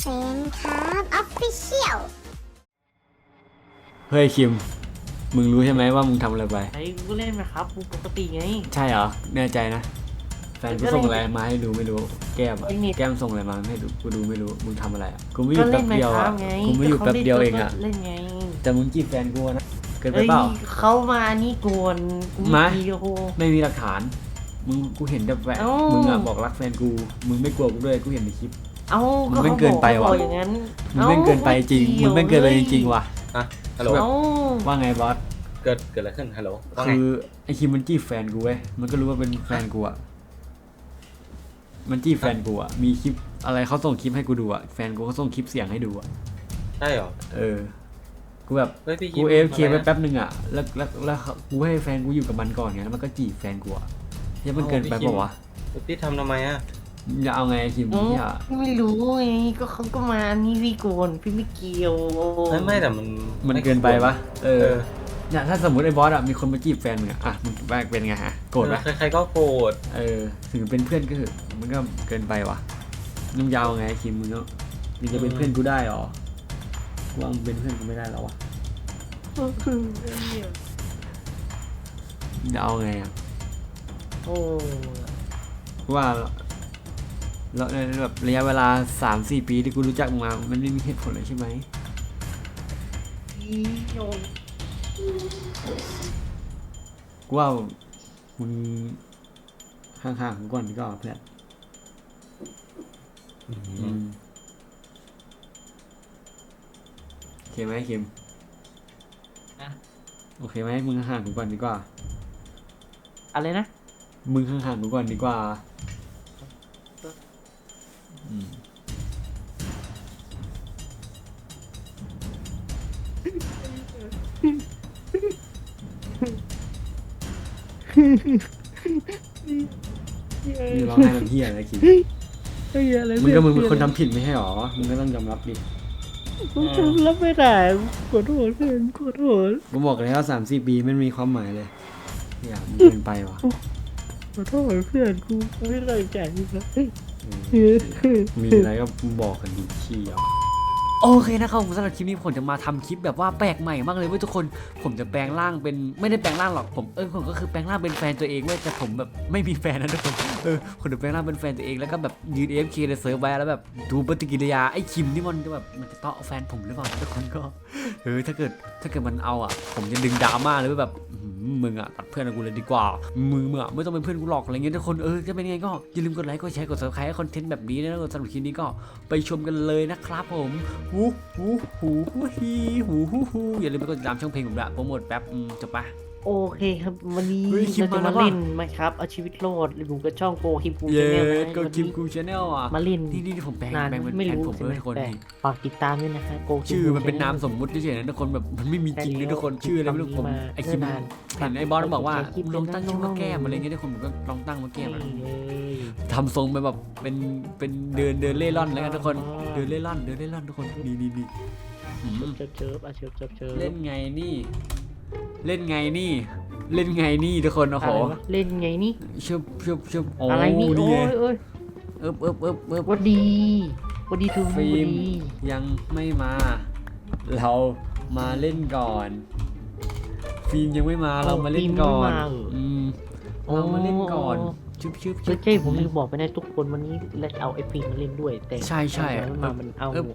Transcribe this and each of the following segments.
เซนครับออฟฟิเชียลเฮ้ยคิม มึงรู้ใช่ไหมว่ามึงทำอะไรไป ไอ้กูก็เล่นนะครับกูปกติไง ใช่เหรอ แน่ใจนะ แฟนกูส่งอะไรมาให้ดูไม่รู้ แก้มอะไอ้นี่ แก้มส่งอะไรมาให้ดูกูดูไม่รู้ มึงทำอะไรอะกูไม่อยู่ก็แป๊เล่บนไมเดียวครัอะบไงกูไม่อยู่แป๊บเดียวเองอะเล่นไงแต่มึงจีบแฟนกูนะ เกินไปเอ้ยเปล่า เขามานี่กวนกูมามีโอ้โหไม่มีหลักฐาน มึงกูเห็นแต่แฟน เอ้ามึ มึงอะบอกรักแฟนกู มึงไม่กลัวกูด้วย กูเห็นในคลิป เอ้ามึงแม่งเกินไปว่ะขาบอกอย่างนั้นมึงแม่งเกินไปจริงมึงแม่งเกินไปจริงๆว่ะ อะฮัลโหลเอ้าว่าไงบอส เกิดเกิดอะไรขึ้นฮัลโหลว่าไงคือไอคิมมันจีบแฟนกูเว้ย มันก็รู้ว่าเป็นแฟนกูอะมันจีบแฟนกูอะมีคลิปอะไรเขาส่งคลิปให้กูดูอะแฟนกูเขาส่งคลิปเสียงให้ดูอะใช่เหรอเออ กูแบบ เฮ้ยพี่กูมเอฟเคทำไปไมอะ แป๊บนึงอะแล้วแล้วแล้วกูให้แฟนกูอยู่กับมันก่อนไงแล้วมันก็จีบแฟนกูอะเฮ้ยมันเกินไปเปล่าวะ เฮ้ยพี่ทำทำไมอะ จะเอาไงไอ้คิมเอ้าเนี่ยไม่รู้ไงก็เขาก็มานี่พี่กวนพี่ไม่เกี่ยวไม่ไม่แต่มันมันเกินไปปะเอเอออเนี่ยถ้าสมมติไอ้บอสอะมีคนมาจีบแฟนมึงอะอะมึงว่าเป็นไงฮะโกรธไหมใครๆก็โกรธเออถึงเป็นเพื่อนก็คือมันก็เกินไปว่ะนุ่งยาวไงคิมมึงก็มึงจะเป็นเพื่อนกูได้หรอกูว่ามึงเป็นเพื่อนกูไม่ได้แล้ววะมึงจะเอาไงอะโอ้กูว่า แล้วในแบบระยะเวลาสามสี่ปีที่กูรู้จักมึงมามันไม่มีเหตุผลเลยใช่ไหมพี่โยนกูว่ามึงห่างๆกูก่อนดีกว่าเพื่อนอืมโอเคไหมคิมอะ โอเคไหมมึงห่างๆกูก่อนดีกว่า อะไรนะ มึงห่างๆกูก่อนดีกว่าอื มนี่ร้องไห้ทำเพี้ยอะไรคิดเฮ้ยอะไรมึงก็มึงเป็นคนทำผิดไม่ใช่หรอ มึงก็ต้องยอมรับดิผมทำรับไม่ได้ขอโทษเพื่อนขอโทษกูบอกแล้วสามสี่ปีไม่มีความหมายเลยอย่ามึงเกินไปว่ะขอโทษเพื่อนกูไม่ตั้งใจนะเออ มีอะไรก็บอกกันดีขี้เอาโอเคนะครับผมสำหรับคลิปนี้ผมจะมาทำคลิปแบบว่าแปลกใหม่มากเลยเว้ยทุกคน ผมจะแปลงร่างเป็นไม่ได้แปลงร่างหรอกผมเออผมก็คือแปลงร่างเป็นแฟนตัวเองเว้ยแต่ผมแบบไม่มีแฟนนะทุกคนเออผมจะแปลงร่างเป็นแฟนตัวเองแล้วก็แบบยืน AFK ในเซิร์ฟไว้แล้วแบบดูปฏิกิริยาไอ้คิมนี่มันจะแบบมันจะเตาะแฟนผมหรือเปล่าทุกคนก็เออถ้าเกิดถ้าเกิดมันเอาอะ ผมจะดึงดราม่าเลยแบบ มึงอะตัดเพื่อนกูเลยดีกว่ามึงอะไม่ต้องเป็นเพื่อนกูหรอกอะไรเงี้ยทุกคนเออจะเป็นยังไงก็อย่าลืมกดไลค์กดแชร์กด subscribe คอนเทนต์แบบนี้นะสำหรับคลิปนี้ก็ไปชมกันเลยนะครับผมหูหูหูหูฮีหูหูหูอย่าลืมไปกดติดตามช่องเพลงผมด้วยโปรโมทแป๊บจบปะ โอเคครับ วันนี้เฮ้ยคิมเราจะมาแล้มาวว่ะ เล่นไหมครับ เอาชีวิตรอดหรือผมก็ช่องโกคิมกูเย้ชาแนลนะก็วันคิมนี้กูชาแนลอะมาเล่นนี่นี่ที่ผมแปลงนานแปลงเป็นไม่แฟนรู้ผมใช่เลไหมยทุกคนแต่นี่ฝากติดตามด้วยนะฮะโกชื่อมันเป็นนามสมมุติเฉยๆนะทุกคนแบบมันไม่มีจริงเลยทุกคนชื่ออะไรไม่รู้ผมไอคิมเห็นไอ้บอสมันบอกว่าลองตั้งชื่อว่าแก้มอะไรเงี้ยทุกคนผมก็ลองตั้งว่าแก้มอะทำทรงไปแบบเป็นเป็นเดินเดินเล่ร่อนแล้วกันทุกคนเดินเล่ร่อนเดินเล่ร่อนทุกคนดีดีดีอืมเชิบเชิบอะเชิบเชิบเชิบเล่นไงนี่ เล่นไงนี่ เล่นไงนี่ทุกคนโอ้โหอะไรวะเล่นไงนี่ชุบชุบชุบโอ้อะไรนี่ดีโอ้ไงยโอ้ยเอิบเอิบเอิบเอิบ วัดดีวัดดีทูวัฟิดล์ม ดียังไม่มา เรามาเล่นก่อน ฟิล์มยังไม่มาเรามาเล่นก่อนอืมเรามาเล่นก่อน ชุบชุบเฮ้ยใช่ผมลืมบอกไปนะทุกคนวันนี้เราจะเอาไอ้ฟิล์มมาเล่นด้วย แต่ใช่ใช่มันมามันเอาเอิบ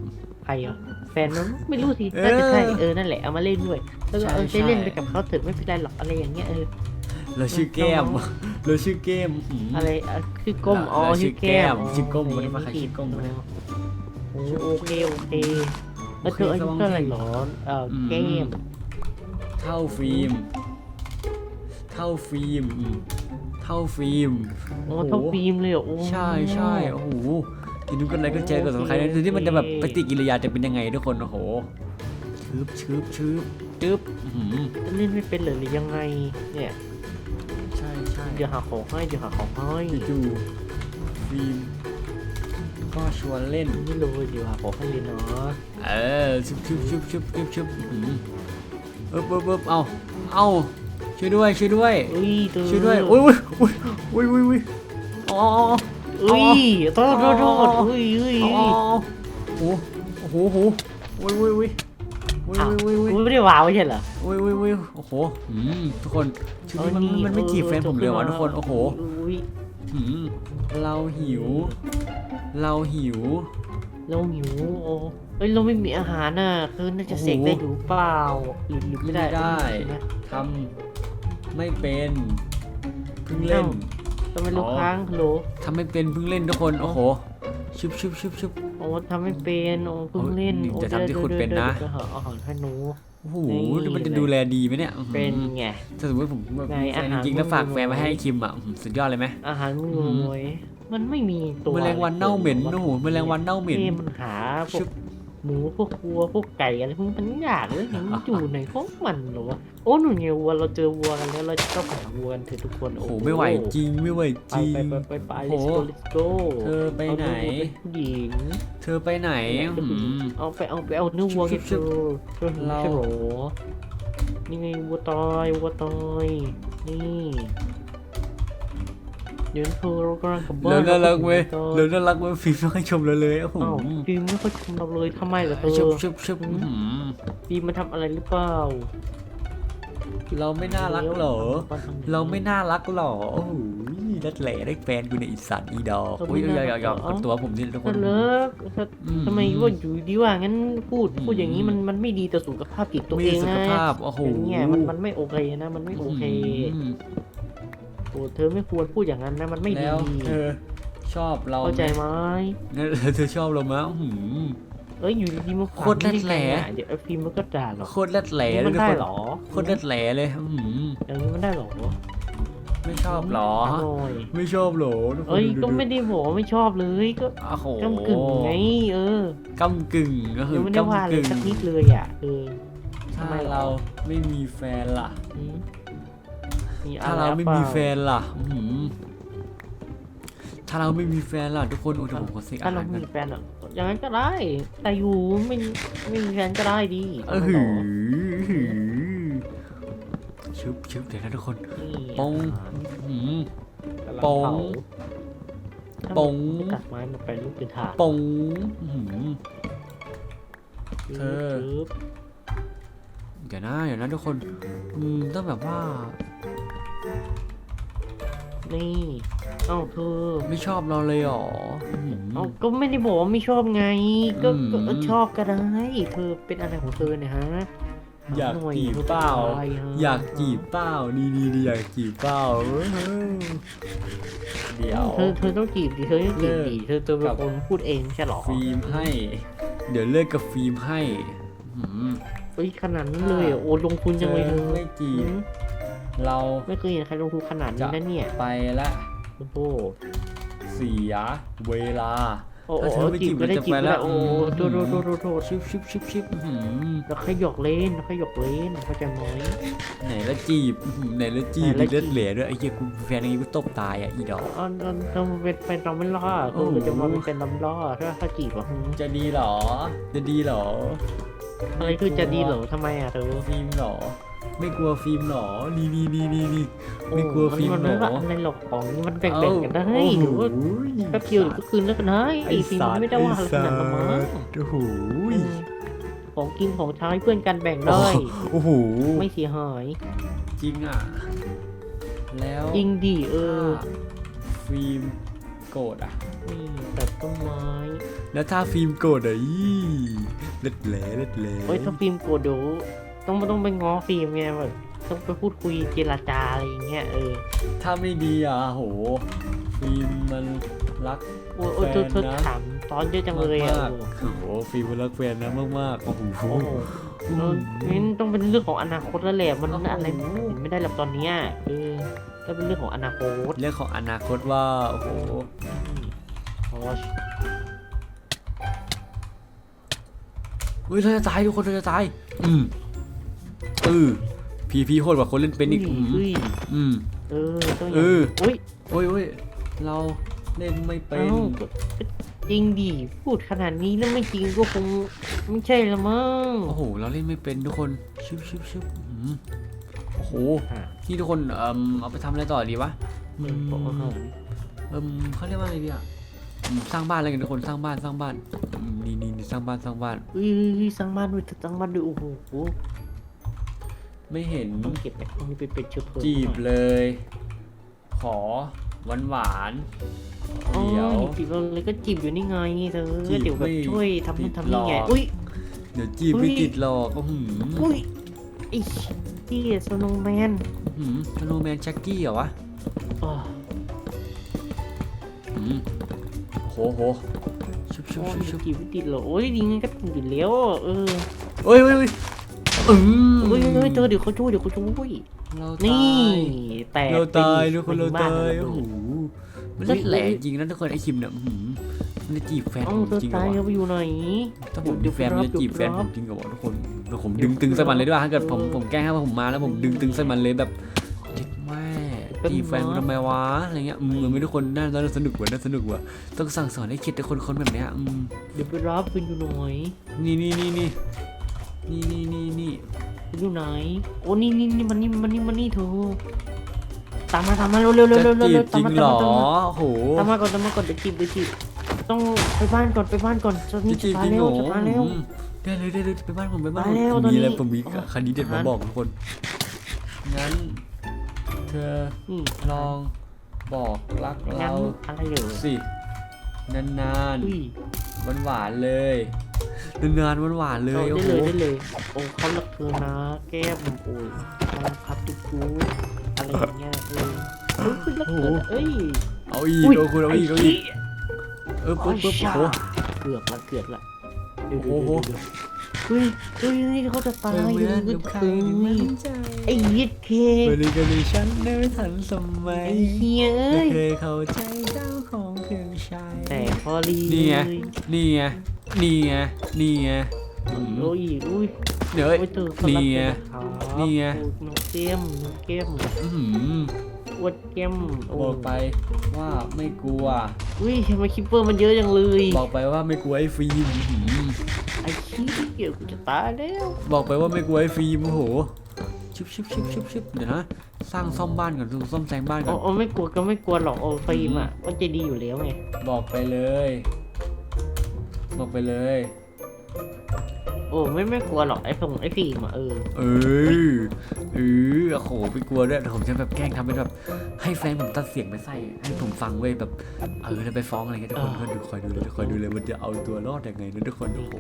ใครอะแฟนมันไม่รู้สิเออน่าจะใช่เออนั่นแหละเอามาเล่นด้วย แล้วก็เออใช่ใช้เล่นใช่ไปกับเขาเถอะไม่เป็นไรหรอกอะไรอย่างเงี้ยเออ เราชื่อแก้มน้องเราชื่อแก้มหืม อะไรอะชื่อก้มอ๋อแล้วชื่ชื่ออแก้มแก้มชื่อก้มอ๋อวันนี้มาใครชื่อก้มวะเนี่ยโอ้โอเคโอเคแล้วเธออายุเท่าไหร่หรอเออแก้มเท่าฟิล์มเท่าฟิล์มอืม เท่าฟิล์มโอ้เท่าฟิล์มเลยเหรอโอ้ใช่ใช่โอ้โหอย่าดูกันเลยก็แชร์กันสำคัญนะดูที่มันจะแบบปฏิกิริยาจะเป็นยังไงทุกคนโอ้โหชืบชืบชืบจึ๊บอื้อหือจะเล่นไม่เป็นเหรอหรือยังไงเนี่ยใช่ใช่เดี๋ยวหาของให้เดี๋ยวหาของให้จู่ๆฟิล์มก็ชวนเล่นไม่รู้เดี๋ยวหาของให้เลยเนาะเออชุบชุบชุบชุบชุบชุบอื้อหือเอิบเอิบเอิบเอาเอา ช่วยด้วยช่วยด้วยอุ้ยเธอช่วยด้วยอุ้ยอุ้ยอุ้ยอุ้ยอุ้ยอุ้ยอ๋ออุ้ยโทษโทษโทษอุ้ยอุ้ยอ๋อโอ้โอ้โหโอ้โหโอ้ยโอ้ยโอ้ยโอ้ยอ้าวโอ้ยโอ้ยกูไม่ได้วางไว้ใช่เหรอโอ้ยโอ้ยโอ้ยโอ้โหอืมทุกคนชุดนี้มันมันไม่จีบแฟนผมเลยวะทุกคนโอ้โหอุ้ยอืมเราหิว เราหิว เราหิวโอ้เอ้ยเราไม่มีอาหารน่ะคือน่าจะเสกได้หรือเปล่าหรือหรือไม่ได้ไม่ได้ใช่ไหมทำ ไม่เป็นเพิ่งเล่นทำไมลูกอ๋อค้างฮัลโหลทำไม่เป็นเพิ่งเล่นทุกคน โอ้โหชุบชุบชุบชุบโอ้ทำไม่เป็นโอ้เพิ่งเล่นโอ้ยโอ้จะทำที่คุณเป็นนะดี๋ยวๆๆๆหาอาหารให้หนู โอ้โหนี่มันจะดูแลดีไหมเนี่ยอื้อหือเป็นไงถ้าสมมติผมแบบไงมีแฟนอาหารจริงๆแล้วฝากแฟนมามึงให้คิมอะอื้อหือสุดยอดเลยไหมอาหารมึงอืมรวยมันไม่มีตัวแมลงวันเน่าเหม็นโอ้โหแมลงวันเน่าเหม็นเอ้มันหาพวชุกบ หมูพวกวัวพวกไก่อะไรพวกนี้มันยากเลยมันอยู่ในพวกมันเหรอวะโอ้หนูไงวัวเราเจอวัวกันแล้วเราจะต้องไปหาวัวกันเถอะทุกคนโอ้โหไม่ไหวจริงไม่ไหวไปจริงไปไปไปไปโอ้ let's โห go let's go เธอไปไหนเอาวัวเป็นผู้หญิง เธอไปไหนอื้อหือเอาไปเอาไปเอาเนื้อวัวชุกันบเถอะเธอเราใช่เหรอนี่ไงวัวตายวัวตายนี่ เดี๋ยวเธอเรากำลังกลับบ้านแล้วน่ารักเว้ยแล้แล้ววน่ารักเว้ยฟิล์มต้องให้ชมเราเลยโอ้โหอ้าวฟิล์มไม่ค่อยชมเราเลยทำไมล่ะเธอชุบชบชบฟิล์มมาทำอะไรหรือเปล่า เราไม่น่ารักเหรอ เราไม่น่ารักหรอโอ้โหรัดแหล่ได้แฟนกูในอีสัตว์อีดอกอุ้ยหยอกหยอกหยอกกับตัวผมนี่ทุกคนเลิกทำไมว่าอยู่ดีว่างั้นพูดพูดอย่างนี้มันมันไม่ดีต่อสุขภาพจิตตัวเอมีงสุนะขภาพโอ้โหอย่างเงี้ยมันมันไม่โอเคนะมันไม่โอเค อืมโอ้เธอไม่ควรพูดอย่างนั้นนะมันไม่ดีแล้วเธอชอบเราเข้าใจไหมงั้นแล้วเธอชอบเราไหมอื้อหือ เอ้ยอยู่ดีๆมาโคตรแรดแหล่เดี๋ยวไอ้ฟิล์มมันก็ด่าหรอกโคตรรัดแหล่มันเลยได้ทุกคนหรอโคตรรัดแหล่เลยอื้อหืออย่างนี้มันได้หรอไม่ชอบหรออร่อยไม่ชอบหรอทุกคนเอ้ยดูก็ดูไม่ได้บอกว่าไม่ชอบเลยก็โอ้โหกำกึ่งไงเออกำกึ่งก็คือยังไม่ได้ว่าอะไรกำกึ่งสักนิดเลยอะเออถ้าทำไมหรอ เราไม่มีแฟนล่ะ อืม มีอะถ้าไรเราไม่ปล่มีแฟนล่ะอื้อหือถ้าเราไม่มีแฟนล่ะทุกคนโอ้โหผมขอเซ็กอาถ้าเราหารไม่กันมีแฟนอะอย่างนั้นก็ได้ แต่อยู่ไม่ไม่มีแฟนก็ได้ดีเออทำไมหืหรอชึบชึบเดี๋ยวนะทุกคน นี่ปงอาหารอื้อหือกำลัปงเผาปงถ้ามันตัดไม้มาเป็นลูกเป็นถาดปงอื้อหือเธอปึ๊บเดี๋ยวนะเดี๋ยวนะทุกคนอืมต้องแบบว่า นี่เอ้าเธอไม่ชอบเราเลยเหรออื้อหือเอ้าก็ไม่ได้บอกว่าไม่ชอบไง ก็อืมก็เออชอบก็ได้เธอเป็นอะไรของเธอเนี่ยฮะอยากหน่จีบเปล่าธอเป็นใครฮะอยากจีบเปล่านี่นี่นี่อยากจีบเปล่าเว้ยเดี๋ยว เธอเธอต้องจีบดิเธอต้องจีบดิเธอเธอเป็นกับคนพูดเองไม่ใช่หรอฟิล์มให้ เดี๋ยวเลิกกับฟิล์มให้อื้อหือเฮ้ยขนาดนั้นเลยเหรอโอ้ลงทุนจังเลยเธอไม่จีอืบม เราไม่เคยเห็นใครลงทุนขนาดนี้นะเนี่ย ไปละโอ้โหเสียเวลาโอ้โหถ้าเธอไม่จีจีบบก็ได้มันจะจีบไปก็แล้ได้วโอ้อืมโทษโทษโทษโทษโทษชิบชิบชิบชิบอื้อหือแล้วขยอกเล่นแล้วขยอกเล่นเข้าใจไหมไหนละจีบอื้อหือไหนละจีบไหนละมีเลือดจีบเหลือด้วยไอ้เหี้ยกูแฟนอย่างงี้กูตบตายอะอีดอกอ๋อเออเธอมาเป็นเป็นเราไม่รอดโอ้เธโหอจะมาเป็นเป็นลำรอดถ้าเขาจีบอะหืมจะดีเหรอ จะดีเหรออะไรคือจะดีเหรอทำไมอะเธอฟิล์มเหรอ ไม่กลัวฟิล์มเหรอ นี่นี่นี่นี่นี่ไม่กลัวโอ้ฟิล์มมันเหรไม่ว่าออะไรหรอกของนี่มันแบ่งๆกันได้เอ้าหรือว่าโอ้โหแป๊บเดียวหรือก็คืนแล้วกันได้ไอ้ฟิล์มมันไม่ได้ว่าอะไรขนาดนั้นมั้งโอ้โหอืมของกินของใช้เพื่อนกันแบ่งได้โอ้โหไม่เสียหายจริงอะ แล้วจริงดิเออถ้าฟิล์มโกรธอะนี่แบบต้นไม้แล้วถ้าฟิล์มโกรธอะยี่เล็ดแหล่เล็ดแหล่เฮ้ยถ้าฟิล์มโกรธเดี๋ยว ต้องต้องไปง้อฟิล์มไงแบบต้องไปพูดคุยเจรจาอะไรอย่างเงี้ยเออถ้าไม่ดีอะโหฟิล์มมันรักโอ้ยโอ้ยเธอเธอแฟนนะถามตอนเยอะจังเลยอะมากๆโอ้โหฟิล์มมันรักแฟนนะมากๆโอ้โห โอ้โหเอองั้นต้องเป็นเรื่องของอนาคตแล้วแหละมันโอ้โห อะไรไม่ได้หรอกตอนเนี้ยเออก็เป็นเรื่องของอนาคตเรื่องของอนาคตว่าโอ้โหโอ้ยเฮ้ยเราจะตายทุกคนเราจะตายอืม เออพีพีโหดกว่าคนเล่นเป็นอีกอืมเฮ้ยอืมเออต้องเอออุ้ยโอ้ยโอ้ยเราเล่นไม่เป็เอ้านก็ก็จริงดิพูดขนาดนี้แล้วไม่จริงก็คงไม่ใช่ละมั้งโอ้โหเราเล่นไม่เป็นทุกคนชิบชิบชิบอืมโอ้โหอะนี่ทุกคนเอ่มเอาไปทำอะไรต่อดีวะเออบอกว่าเออเอ่มเขาเรียกว่าอะไรดีอะอืมสร้างบ้านอะไรกันทุกคนสร้างบ้านสร้างบ้านอือืมนี่นี่นี่สร้างบ้านสร้างบ้านเฮ้ยเฮ้ยเฮ้ยสร้างบ้านด้วยสร้างบ้านด้วยโอ้โห ไม่เห็นต้องเก็บไอ้พวกนี้ไปเป็นเชื้อเพลิงจีบหน่อยเลย ขอหวานหวานๆอ๋อเดี๋ยวจีบเราเลยก็จีบอยู่นี่ไงเธอจีบเดี๋ยวแบบไม่ช่วยทำนู่นทำนี่ไงติดหรอกอุ้ยเดี๋ยวจีบไม่เฮ้ยติดหรอกก็หืมอุ้ยไอ้ที่สโนว์แมนหืมธนูแมนชักกี้เหรอวะอ๋อหืมโหโหชุบชุบโอ้ชุบชุบยจีบไม่ติดเหรอโอ้ยดีไงก็ติดอยู่แล้วเออเฮ้ยเฮ้ย เฮ้ยอืมเฮ้ยเฮ้ยเธอเดี๋ยวเขาช่วยเดี๋ยวเขาช่วยเรานี่ ยแตกเราตายทุกคนเราบ้ตายแล้วโอ้โหมันเล่นแหลกจริงนะทุกคนไอคิมเนี่ยหืมมันจะจีบแฟนเอ้าผมเธอจริงเหรตาอยเขาวะไปอยู่ไหน ถ้าผมเดี๋มีแฟนมันจะจีบแฟนผมจริงเหรอวะทุกคนเดี๋ยวผมดึงตึงใส่มันเลยด้วยถ้าเกิดผมผมแกล้งให้ว่าผมมาแล้วผมดึงตึงใส่มันเลยแบบเจ็ดแม่จีบแฟนกูทำไมวะอะไรเงี้ยอืมมันไม่ทุกคนน่าน่าสนุกว่ะน่าสนุกว่ะต้องสั่งสอนให้คิดแต่คนคนแบบเนี้ยอืมเดี๋ยวไปรับคุณอยู่หน่อยนี่นี่นี่นี่ นี่นี่นี่นี่คุณอยู่ไหน โอ้นี่นี่นี่มันนี่มันนี่มันนี่เธอตามมาตามมาเร็วเร็วเร็วจะเร็วจีเร็บวจริตามงมาเหรตามอมาโห ตามมาก่อนตามมาก่อนเดี๋ยวจีบเดี๋ยวจีบต้องไปบ้านก่อนไปบ้านก่อนจะจะนี่จีจะบพาจริงเร็เหรวอจะพาเร็วอืมได้เลยได้เลยไปบ้านผมไปบ้านไปแล้วผมตอนมีอะไรนี้ผมมีอ๋อ คันนี้เด็ดมาอาหารบอกทุกคน งั้น เธอนี่ลองบอกรักงั้เรานอะไรเหรอสินานอุ้ยๆหวานหวานๆเลย นานๆหวานหวานๆเลยเอาโอ้ได้โหเลยได้เลยโอ้เขารักเธอนะ แก้มโอ้ยมาครับทุกคูอะไรอย่างเงี้ยเออเฮ้ยคุณรักเธอนะเอ้ยเอาอีกเอาคุณเอาอีกเอาอีกเออปุ๊บปุ๊บโอ้โห เกือบละเกือบละเดี๋ยวโอ้โหเดี๋ยเฮ้ยเฮ้ยเขาจะตายเธออเหมืยู่อนก็กับใครเฮ้ที่มั่ยนใจไอ้ยิดเคบริการในฉันได้ไม่ทันสมัไอ้ยเฮียเอ้ไม่ยเคยเข้าใจเจ้าของเครื่องใช้แต่พอลีนี่ไงนี่ไง นี่ไงนี่ไงอืมโอ้ยอุ้ยเดี๋ยวเอ้ยโอ้ยเธอเขารักนี่ไงเธอนะครับนี่ไงโอ้ยน้องเกมน้องเกมอื้อหืออวดเกมโอ้บอกไปว่าไม่กลัว อุ้ยทำไมคิปเปอร์มันเยอะจังเลยบอกไปว่าไม่กลัวไอ้ฟิล์มอื้อหือไอ้ขี้เกียจกูจะตายแล้วบอกไปว่าไม่กลัวไอ้ฟิล์มโอ้โหชิบชิบชิบชิบชิบเดี๋ยวนะสร้างซ่อมบ้านก่อนซ่อมแซงบ้านก่โอ้อน โอ้ไม่กลัวก็ไม่กลัวหรอกโอ้ฟิล์มอะมันใจะดีอยู่แล้วไงบอกไปเลย บอกไปเลย โอ้ไม่ไม่กลัวหรอกไอ้ฟงไอ้ฟิล์มอะเออเออเออโอ้โหไปกลัวด้วยแต่ผมจะแบบแกล้งทำเป็นแบบให้แฟนผมตัดเสียงไปใส่ให้ผมฟังเว้ยแบบเออแล้วไปฟ้องอะไรเงี้ยทุกคนก็ดูคอยดูเลยคอยดูเลยมันจะเอาตัวรอดยังไงนะทุกคนโอ้โห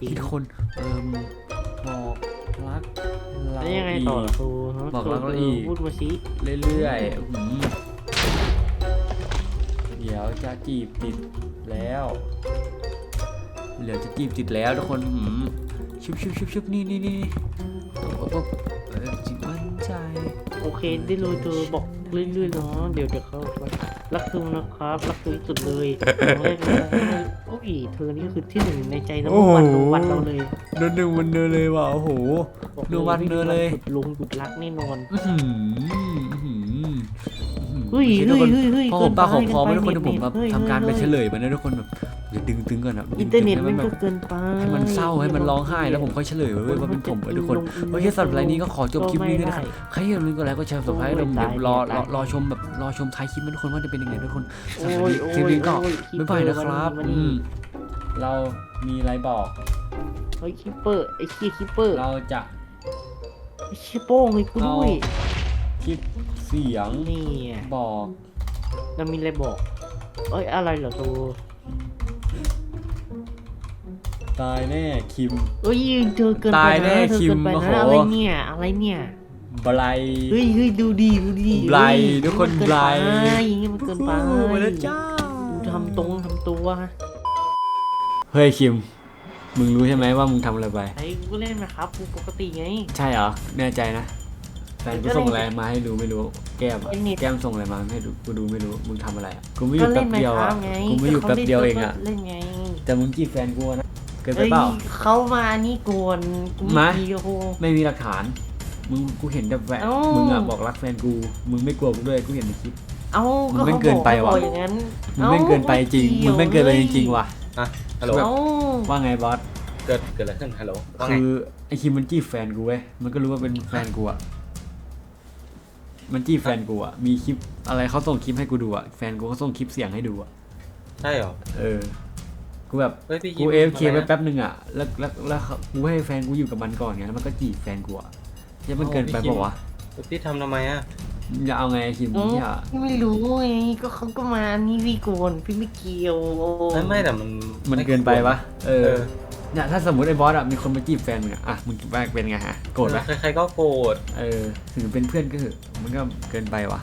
ที่ทุกคนเอิ่มบอกรักเราแล้วยังไงอีต่อกล่ะครูฮะบอกรักเราเอีกพูดมาสิเรื่อยๆหืมเดี๋ยวจะจีบติดแล้ว เดี๋ยวจะจีบติดแล้วทุกคนหืมชุบชุบชุบชุบนี่นี่นี่โอ้โหเออจิตมั่นใจโอเคได้เลยเธอบอกเรื่อยๆเนาะเดี๋ยวเดี๋ยวเขารักเธอนะครับ รักเธอที่สุดเลยครั้งแรกเลยโอ้ยเธอนี่คือที่หนึ่งในใจนะวันรู้วันเราเลยเดินหนึ่งวันเดินเลยว่ะโอ้โหบอกดูวันเดินเลยหยุดลงหยุดรักแน่นอนอื้อหืออื้อหืออื้อหือเฮ้ยโอคทุกเฮ้ยคนเฮ้ยเฮ้ยพอผมปากหอมคอไม่เกิทุกคนไปเดี๋ยวผมแบบเฮ้ยทำการไปฮ้ยเฉลยมันนะทุกคนแบบ อย่าดึงตึงก่อนนะดึงอินเทอร์เน็ตให้มันแบก็บเกินไปให้มันเศร้าให้มันร้องไห้แล้วผมค่อยเฉลยเว้ยว่าเป็นผมเว้ยทุกคนโอเคสำหรับรายนี้ก็ขอจบคลิปนี้ด้วยนะครับ ใครอย่าลืมกดไลค์กดแชร์สับสไครต์เดี๋ยวเดี๋ยวรอรอรอชมแบบรอชมท้ายคลิปนะทุกคนว่าจะเป็นยังไงทุกคนสำหรับโอ้ยคลิปนี้ก็โอ้ยบ๊ายบายนะครับมันอืนี่มเรามีอะไรบอก เฮ้ยคิปเปอร์ไอ้ขี้คิปเปอร์เราจะไอ้ขี้โป้งไอ้กูด้วยคลิปเสียงนี่ไงบอกเรามีอะไรบอก เอ้ย อะไรเหรอตัว ตายแน่คิม เอ้ยเธอเกินไปตายแน่นะเธอคิมเกินไปโอ้นะโหอะไรเนี่ยอะไรเนี่ยไบรท์ เฮ้ยเฮ้ยดูดีดูดีไบรท์เฮ้ยทุกคนมัเกิไบรท์ไปอย่างงี้มันเกินไปโอ้โหมาแล้วจ้าดูทำตรงทำตัวเฮ้ยคิม มึงรู้ใช่ไหมว่ามึงทำอะไรไป ไอ้กูก็เล่นนะครับกูปกติไง ใช่เหรอ แน่ใจนะแฟนกูส่งอะไรมาให้ดูไม่รู้ แก้มอะไอ้เน็ตแก้มส่งอะไรมาให้ดูกูดูไม่รู้ มึงทำอะไรอะกูไม่อก็ยู่แป๊เล่บนไหมเดียวครัอะบไงกูไม่อยู่แป๊บเดียวเองอะเล่นไงแต่มึงจีบแฟนกูนะ เกินไปเอ้ยเปล่า เขามานี่กวนกูมา ดีโอ้โหไม่มีหลักฐาน มึงกูเห็นแต่แฟนเอ้ามึ มึงอะบอกรักแฟนกู มึงไม่กลัวกูด้วยกูเห็นในคลิป เอ้ามึงแม่งเกินไปว่ะขาบอกอย่างนั้นมึงไม่งเกินไปจริง มึงไม่งเกินไปจริงๆว่ะ อะฮัลโหลแบบเอ้าว่าไงบอส เกิด เกิดอะไรขึ้น ฮัลโหล ว่าไง คือไอคิมมันจีบแฟนกูเว้ย มันก็รู้ว่าเป็นแฟนกูอะมันจีบแฟนกูอะมีคลิปอะไรเขาส่งคลิปให้กูดูอะแฟนกูเขาส่งคลิปเสียงให้ดูอะใช่เหรอ เออ กูแบบเฮ้ยพี่กูยิ้มเอฟเคทำไปไมอะ แป๊บหนึ่งอะแล้วแล้วแล้วกูให้แฟนกูอยู่กับมันก่อนไงแล้วมันก็จีบแฟนกูอะยังมันเกินไปเปล่าวะพี่ทำทำไมอะมึงจะเอาไงคิมอืมเนี่ย ไม่รู้ไงก็เขาก็มานี่พี่โกนพี่ไม่เกี่ยวไม่ไม่แต่มันมันเกินไปปะเอเออ อเนี่ยถ้าสมมติไอ้บอสอะมีคนมาจีบแฟนมึงอะอะมึงว่าเป็นไงฮะ โกรธปะใครๆก็โกรธเออถึงเป็นเพื่อนก็เถอะมันก็เกินไปวะ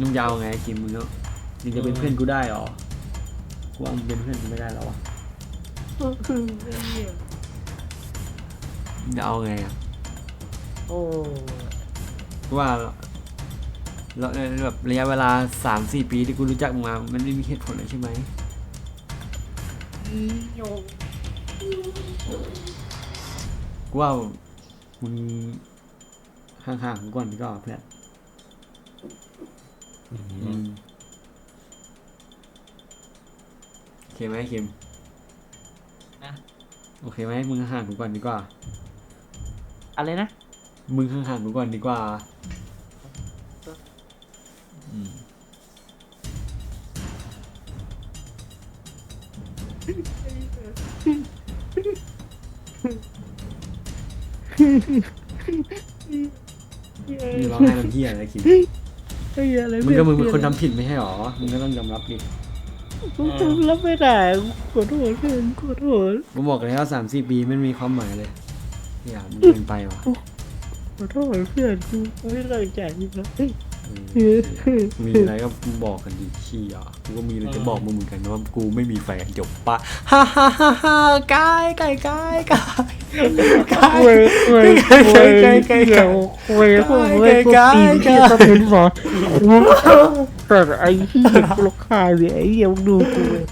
มึงจะเอาไงคิมมึงเนาะมึงจะเป็นเพื่อนกูได้หรอกู ว่ามึงเป็นเพื่อนกูไม่ได้หรอวะมึงจะเอาไงอะโอ้ว่าเราแบบระยะเวลาสามสี่ปีที่กูรู้จักมึงมา มันไม่มีเหตุผลเลยใช่ไหมโยกูว่ามึงห่างๆกูก่อนดีกว่าเพื่อนอืมโอ เคไหมคิมโอเคไหมมึงห่างๆกูก่อนดีกว่า อะไรนะ มึงห่างๆกูก่อนดีกว่าอืมมึงร้องไห้น้ำเหี้ยอะไรคิมไอ้อะไรมึงก็มึงเป็นคนทำผิดไม่ใช่หรอ มึงก็ต้องยอมรับดิ กูทำรับไม่ได้ขอโทษเพื่อนขอโทษกูบอกเลยว่าสามสี่ปีไม่มีความหมายเลยอย่ามึงเกินไปว่ะขอโทษเพื่อนกูไม่ตั้งใจนะเฮ้ยเออมีอะไรก็บอกกันดิขี้อะกูก็มีอะไรจะบอกมึงเหมือนกันนะว่ากูไม่มีแฟนจบปะฮ่าฮ่าฮ่าฮ่ากายกายกายกายกายเว้ยเว้ยเว้ยเว้ยเกี่ยวเว้ยพวกเว้ยพวกตีนที่จะเป็นหมอ แต่ไอ้ที่เด็กลูกค้าเนี่ยไอ้เหี้ยังดูกูเว้ย